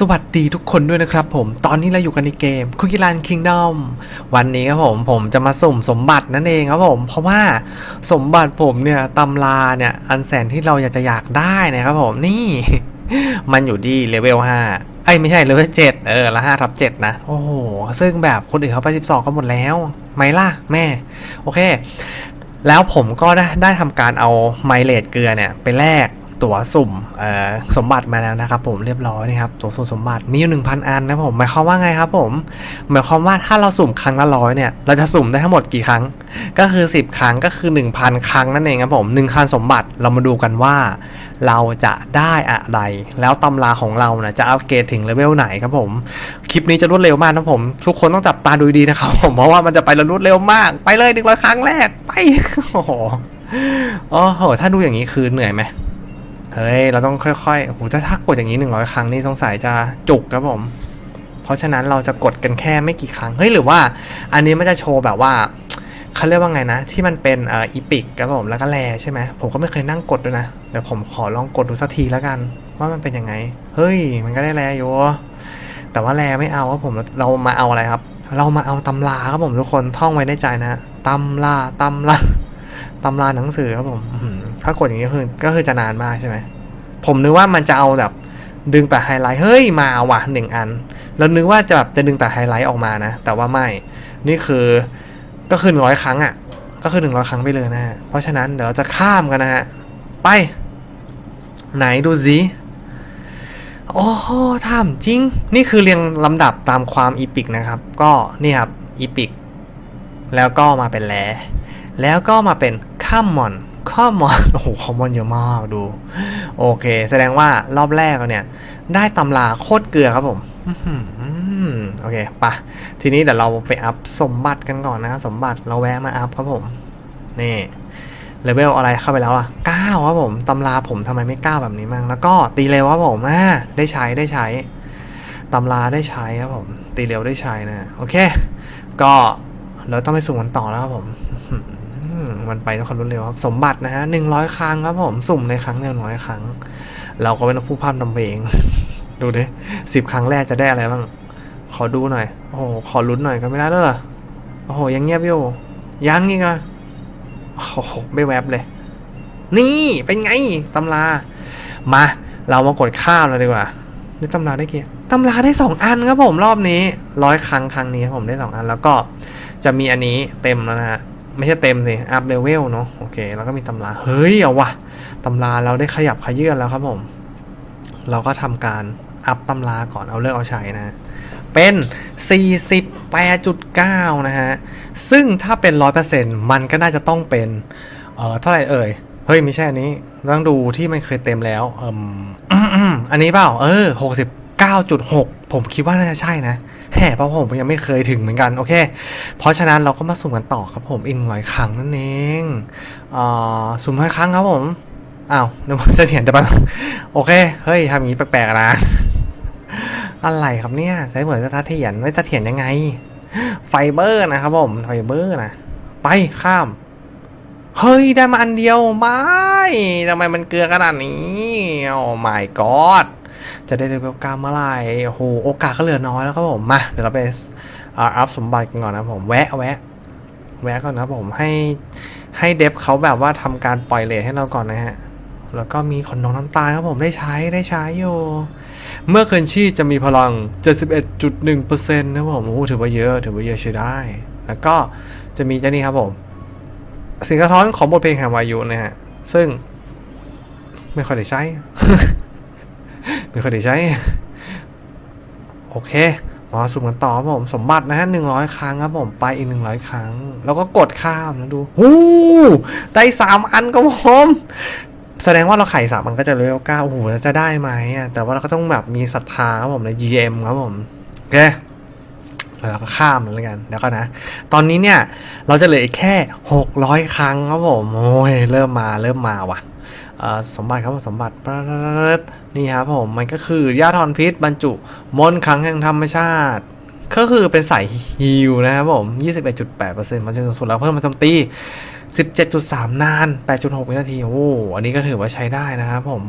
สวัสดีทุกคนด้วยนะครับผม ตอนนี้เราอยู่กันในเกม Cookie Land Kingdom วันนี้ครับผมผมจะมาสุ่มสมบัตินั่นเองครับผม เพราะว่าสมบัติผมเนี่ยตำราเนี่ยอันแสนที่เราอยากจะอยากได้นะครับผมนี่ มันอยู่ที่เลเวล5ไอ้ไม่ใช่เลเวล7เออละ5ทับ7นะ โอ้โห ซึ่งแบบคนอื่นเขาไป12กันหมดแล้วไหมล่ะแม่ โอเค แล้วผมก็ได้ได้ทำการเอาไมเลดเกลือเนี่ยไปแลก ตั๋วสุ่มสมบัติมาแล้วนะครับผมเรียบร้อยนะครับตั๋วสุ่มสมบัติมีอยู่1,000อันนะผมหมายความว่าไงครับผมหมายความว่าถ้าเราสุ่มครั้งละร้อยเนี่ยเราจะสุ่มได้ทั้งหมดกี่ครั้ง ก็คือ 10 ครั้งก็คือ 1,000 ครั้งนั่นเองครับผม1คันสมบัติเรามาดูกันว่า เราจะได้อะไร แล้วตำราของเรานะจะอัปเกรดถึงเลเวลไหนครับผมคลิปนี้จะรวดเร็วมากนะผมทุกคนต้องจับตาดูดีนะครับผมเพราะว่ามันจะไปรวดเร็วมาก ไปเลยหนึ่งร้อยครั้งแรกไปโอ้โหถ้าดูอย่างนี้คือเหนื่อยไหม เฮ้ย เราต้องค่อยๆ โอ้โห ถ้าถ้ากดอย่างนี้หนึ่งร้อยครั้งนี่สงสัยจะจุกครับผม เพราะฉะนั้นเราจะกดกันแค่ไม่กี่ครั้ง เฮ้ย หรือว่าอันนี้มันจะโชว์แบบว่าเขาเรียกว่าไงนะ ที่มันเป็นเอ่ออีพิกครับผม แล้วก็แลใช่ไหม ผมก็ไม่เคยนั่งกดด้วยนะ เดี๋ยวผมขอลองกดดูสักทีแล้วกัน ว่ามันเป็นยังไง เฮ้ย มันก็ได้แลอยู่ แต่ว่าแลไม่เอาครับผม เรามาเอาอะไรครับ เรามาเอาตำราครับผมทุกคน ท่องไว้ในใจนะตำราตำราตำราหนังสือครับผม ถ้ากดอย่างนี้ก็คือก็คือจะนานมากใช่ไหมผมนึกว่ามันจะเอาแบบดึงแต่ไฮไลท์เฮ้ยมาว่ะหนึ่งอัน แล้วนึกว่าจะแบบจะดึงแต่ไฮไลท์ออกมานะ แต่ว่าไม่ นี่คือก็คือหนึ่งร้อยครั้งอะ ก็คือหนึ่งร้อยครั้งไปเลยนะฮะ เพราะฉะนั้นเดี๋ยวเราจะข้ามกันนะฮะ ไป ไหนดูสิโอ้โหถามจริง นี่คือเรียงลำดับตามความอีพิกนะครับ ก็นี่ครับอีพิก แล้วก็มาเป็นแลแล้วก็มาเป็นข้ามมอน ข้ามอนโอ้โหคอมอนเยอะมากดู โอเค แสดงว่ารอบแรกเราเนี่ย ได้ตำราโคตรเกลือครับผมโอเคปะทีนี้เดี๋ยวเราไปอัพสมบัติกันก่อนนะ สมบัติเราแวะมาอัพครับผม นี่เลเวลอะไรเข้าไปแล้วอะ9ครับผมตำราผมทำไมไม่9แบบนี้มั่งแล้วก็ตีเร็วครับผมอ่าได้ใช้ได้ใช้ตำราได้ใช้ครับผม ตีเร็วได้ใช้นะ โอเค ก็เราต้องไปสุ่กันต่อแล้วครับผม มันไปด้วยความรวดเร็วครับ สมบัตินะฮะหนึ่งร้อยครั้งครับผมสุ่มในครั้งหนึ่งร้อยครั้ง เราก็เป็นผู้พามทำเพลง ดูดิสิบครั้งแรกจะได้อะไรบ้าง ขอดูหน่อย โอ้โห ขอลุ้นหน่อยก็ไม่ได้เลยโอ้โห ยังเงียบอยู่ ยังอีกอะโอ้โห ไม่แวบเลย นี่เป็นไงตำรา มา เรามากดข้ามเลยดีกว่านี่ตำราได้กี่ตำราได้สองอันครับผมรอบนี้ร้อยครั้งครั้งนี้ผมได้สองอัน แล้วก็จะมีอันนี้เต็มแล้วนะฮะ ไม่ใช่เต็มสิอัพเลเวลเนาะโอเค แล้วก็มีตำรา เฮ้ย เอาวะตำราเราได้ขยับขยื่นแล้วครับผม เราก็ทำการอัพตำราก่อนเอาเลือกเอาใช้นะ เป็น 48.9 นะฮะ ซึ่งถ้าเป็น 100%มันก็น่าจะต้องเป็น เอ่อ เท่าไหร่เอ่ย เฮ้ย ไม่ใช่อันนี้ต้องดูที่มันเคยเต็มแล้วเอ่มอันนี้เปล่า เออ 69.6 ผมคิดว่าน่าจะใช่นะ แห่เพราะผมยังไม่เคยถึงเหมือนกันโอเค เพราะฉะนั้นเราก็มาสุ่มกันต่อครับผมอีกหน่อยครั้งนั่นเองเอ่อสุ่มร้อยครั้งครับผมอ้าวนึกว่าเสถียรจะมาโอเคเฮ้ยทำอย่างนี้แปลกๆนะอะไรครับเนี่ยใช้เหมือนสตาร์เทียนไม่สตาเทียนยังไง ไฟเบอร์นะครับผมไฟเบอร์นะไปข้าม เฮ้ยได้มาอันเดียวไม่ทำไมมันเกลือขนาดนี้โอ้ my god จะได้เลเวลเก้าเมื่อไหร่โอ้โหโอกาสก็เหลือน้อยแล้วครับผมมาเดี๋ยวเราไปอัพสมบัติกันก่อนนะผมแวะแวะแวะก่อนนะครับผมให้ให้เดฟเขาแบบว่าทำการปล่อยเลทให้เราก่อนนะฮะแล้วก็มีขนนองน้ำตาลครับผมได้ใช้ได้ใช้อยู่เมื่อเคินชีจะมีพลัง 71.1%นะครับผมโอ้ถือว่าเยอะ ถือว่าเยอะใช้ได้ แล้วก็จะมีเจ้านี่ครับผมเสียงสะท้อนของบทเพลงแห่งวายุนะฮะ ซึ่งไม่ค่อยได้ใช้ ไม่ค่อยได้ใช้ โอเคมาสุ่มกันต่อครับผม สมบัตินะฮะหนึ่งร้อยครั้งครับผมไปอีกหนึ่งร้อยครั้ง แล้วก็กดข้ามนะดูหูได้สามอันครับผมแสดงว่าเราไข่สามมันก็จะเลเวลเก้าโอ้โหจะได้ไหมอะแต่ว่าเราก็ต้องแบบมีศรัทธาครับผมใน GM ครับผมโอเคแล้วเราก็ข้ามแล้วกันเดี๋ยวก็นะ ตอนนี้เนี่ย เราจะเหลืออีกแค่ 600 ครั้งครับผม โอ้ย เริ่มมาเริ่มมาว่ะ สมบัติครับสมบัตินี่ครับผมมันก็คือยาทอนพิษบรรจุมนต์ครั้งแห่งธรรมชาติ ก็คือเป็นสายฮิลนะครับผม 21.8%มันจะสูงแล้วเพิ่มมาโจมตี 17.3 นาน 8.6 วินาที โอ้อันนี้ก็ถือว่าใช้ได้นะครับผม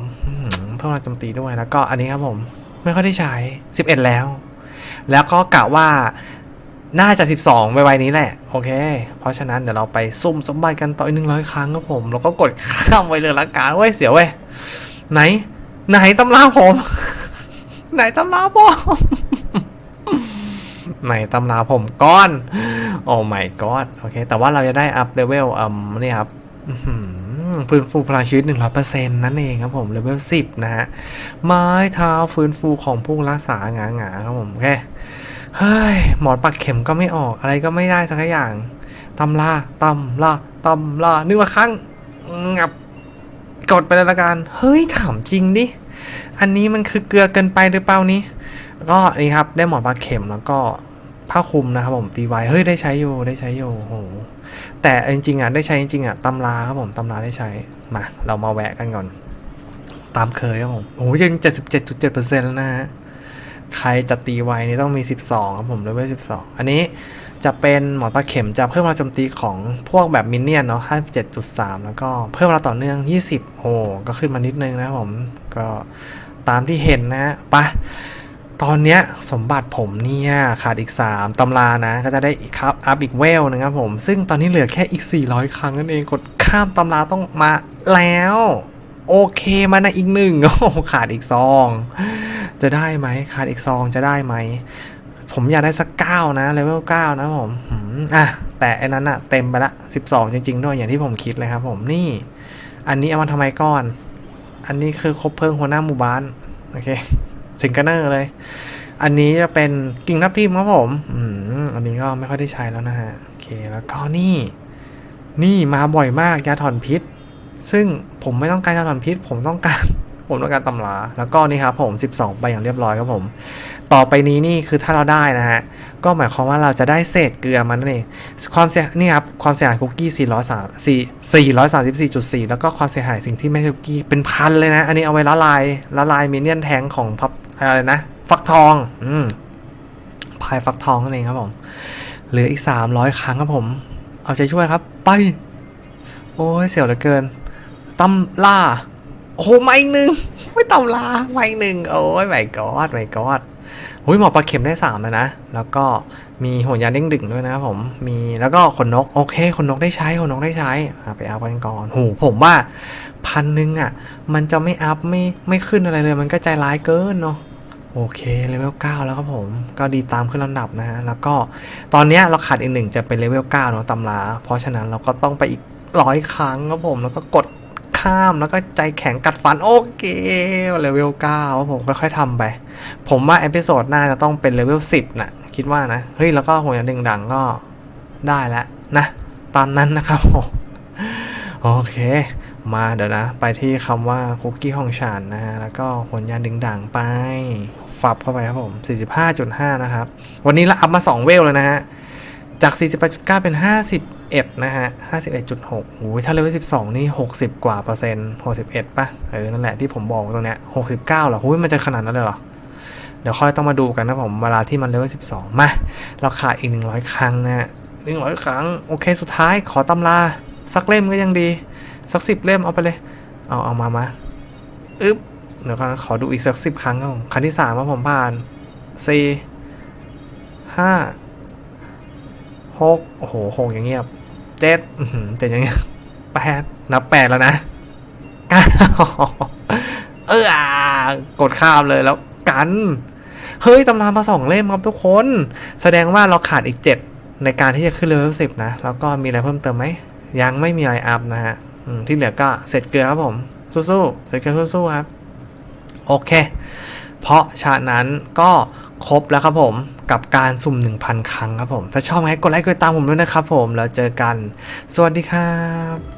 เพิ่มมาโจมตีด้วยแล้วก็อันนี้ครับผม ไม่ค่อยได้ใช้ 11 แล้ว แล้วก็กะว่า น่าจะ 12ไวๆนี้แหละ โอเค เพราะฉะนั้นเดี๋ยวเราไปซุ่มสมบัติกันต่ออีกหนึ่งร้อยครั้งครับผม แล้วก็กดข้ามไปเลยละกันเว้ยเสียวเว้ย ไหน ไหนตำราผม ไหนตำราผมไหนตำราผมก้อน โอ้ my god โอเค แต่ว่าเราจะได้อัพเลเวลอืมนี่ครับอื้อหือฟื้นฟูพลังชีวิต100%นั่นเองครับผมเลเวล10นะฮะ ไม้เท้าฟื้นฟูของผู้รักษาหงาหงาๆครับผม โอเค เฮ้ย หมอนปักเข็มก็ไม่ออกอะไรก็ไม่ได้สักอย่างตำลาตำลาตำลานึกละครั้งงับกดไปเลยละกัน เฮ้ย ถามจริงดิ อันนี้มันคือเกลือเกินไปหรือเปล่านี่ก็นี่ครับ ได้หมอนปลาเข็มแล้วก็ผ้าคลุมนะครับผมตีไว้เฮ้ยได้ใช้อยู่ได้ใช้อยู่โหแต่จริงๆอะได้ใช้จริงๆอะตำราครับผมตำราได้ใช้มาเรามาแวะกันก่อน ตามเคยครับผมโอ้โหยัง77.7%แล้วนะฮะ ใครจะตีไวนี่ต้องมี 12ครับผมเลเวล12 อันนี้จะเป็นหมอนปลาเข็มจะเพิ่มพลังโจมตีของพวกแบบมินเนี่ยนเนาะ57.3 แล้วก็เพิ่มเวลาต่อเนื่อง 20 โอ้ก็ขึ้นมานิดนึงนะผม ก็ตามที่เห็นนะฮะตอนเนี้ยสมบัติผมเนี่ยขาดอีก 3ตำรานะ ก็จะได้อีกครับอัพอีกเวลนะครับผม ซึ่งตอนนี้เหลือแค่อีก 400 ครั้งนั่นเองกดข้ามตำราต้องมาแล้ว โอเคมานะอีกหนึ่งโอ้ขาดอีกซอง จะได้ไหมขาดอีกซองจะได้ไหม ผมอยากได้สักเก้านะเลเวลเก้านะผมอะแต่อันนั้นอะเต็มไปละสิบสองจริง ๆ ด้วยอย่างที่ผมคิดเลยครับ ผมนี่ อันนี้เอามาทำไมก่อน อันนี้คือครบเพลิงหัวหน้าหมู่บ้านโอเคสิงกอร์เนอร์เลย อันนี้จะเป็นกิ่งทับทิมครับผมอืมอันนี้ก็ไม่ค่อยได้ใช้แล้วนะฮะโอเคแล้วก็นี่ นี่มาบ่อยมากยาถอนพิษ ซึ่งผมไม่ต้องการยาถอนพิษ ผมต้องการ ผมต้องการตำรา แล้วก็นี่ครับผม 12ใบอย่างเรียบร้อยครับผม ต่อไปนี้นี่คือถ้าเราได้นะฮะ ก็หมายความว่าเราจะได้เศษเกลือมันนั่นเอง ความเสียนี่ครับ ความเสียหายคุกกี้403 434.4 แล้วก็ความเสียหายสิ่งที่ไม่คุกกี้เป็นพันเลยนะ อันนี้เอาไว้ละลายละลายมินเนี่ยนแทงของพับอะไรนะ ฟักทอง อืมพายฟักทองนั่นเองครับผม เหลืออีก 300 ครั้งครับผม เอาใจช่วยครับ ไป โอ้ยเสียวเหลือเกินตำล่า โอ้โหมาอีกหนึ่งไม่ตำลามาอีกหนึ่งโอ้ยไม่กอดไม่กอดหุ้ยหมอปลาเข็มได้สามแล้วนะ แล้วก็มีหัวยาเด้งดึงด้วยนะผมมีแล้วก็ขนนกโอเคขนนกได้ใช้ขนนกได้ใช้ไปอัพกันก่อนหูผมว่าพันหนึ่งอะ มันจะไม่อัพไม่ไม่ขึ้นอะไรเลย มันก็ใจร้ายเกินเนาะโอเคเลเวล9แล้วครับผมก็ดีตามขึ้นลำดับนะฮะแล้วก็ตอนนี้เราขาดอีกหนึ่งจะเป็นเลเวล9เนาะตำรา เพราะฉะนั้นเราก็ต้องไปอีกร้อยครั้งครับผมแล้วก็กด ข้ามแล้วก็ใจแข็งกัดฟันโอเคเลเวล9ครับผมค่อยๆทำไป ผมว่าเอพิโซดหน้าจะต้องเป็นเลเวล10นะคิดว่านะ เฮ้ย แล้วก็หัวยันดึงดังก็ได้แล้วนะ ตามนั้นนะครับผมโอเค มาเดี๋ยวนะ ไปที่คำว่าคุกกี้ของฉันนะฮะ แล้วก็ผลยานดึงด่างไปฝับเข้าไปครับผม 45.5 นะครับ วันนี้เราอัพมา 2 เวลเลยนะฮะ จาก 48.9 เป็น 51 นะฮะ 51.6โอ้ยถ้าเลเวล12 นี่ 60 กว่าเปอร์เซ็นต์ 61 ป่ะ เออ นั่นแหละที่ผมบอกตรงเนี้ย 69เหรอโอ้ยมันจะขนาดนั้นเลยเหรอ เดี๋ยวค่อยต้องมาดูกันนะผมเวลาที่มันเลเวล12 มา เราขาดอีก 100 ครั้งนะฮะ 100 ครั้ง โอเค สุดท้ายขอตำรา สักเล่มก็ยังดี สักสิบเล่มเอาไปเลย เอาเอามามาอึ๊บ เดี๋ยวก่อนขอดูอีกสักสิบครั้งครับผมครั้งที่สามว่าผมผ่านสี่ห้า หกโอ้โหหกอย่างเงียบเจ็ดอื้อหือเจ็ดอย่างเงียบแปดนับแปดแล้วนะเก้าเออกดข้ามเลยแล้วกันเฮ้ยตำรามาสองเล่มครับทุกคน แสดงว่าเราขาดอีกเจ็ดในการที่จะขึ้นเลเวลสิบนะ แล้วก็มีอะไรเพิ่มเติมไหม ยังไม่มีอะไรอัพนะฮะที่เหลือก็เสร็จเกลือครับผม สู้ๆ เสร็จเกลือสู้ๆครับ โอเค เพราะฉะนั้นก็ ครบแล้วครับผมกับการสุ่ม 1,000 ครั้งครับผม ถ้าชอบไงกดไลค์กดติดตามผมด้วยนะครับผม แล้วเจอกัน สวัสดีครับ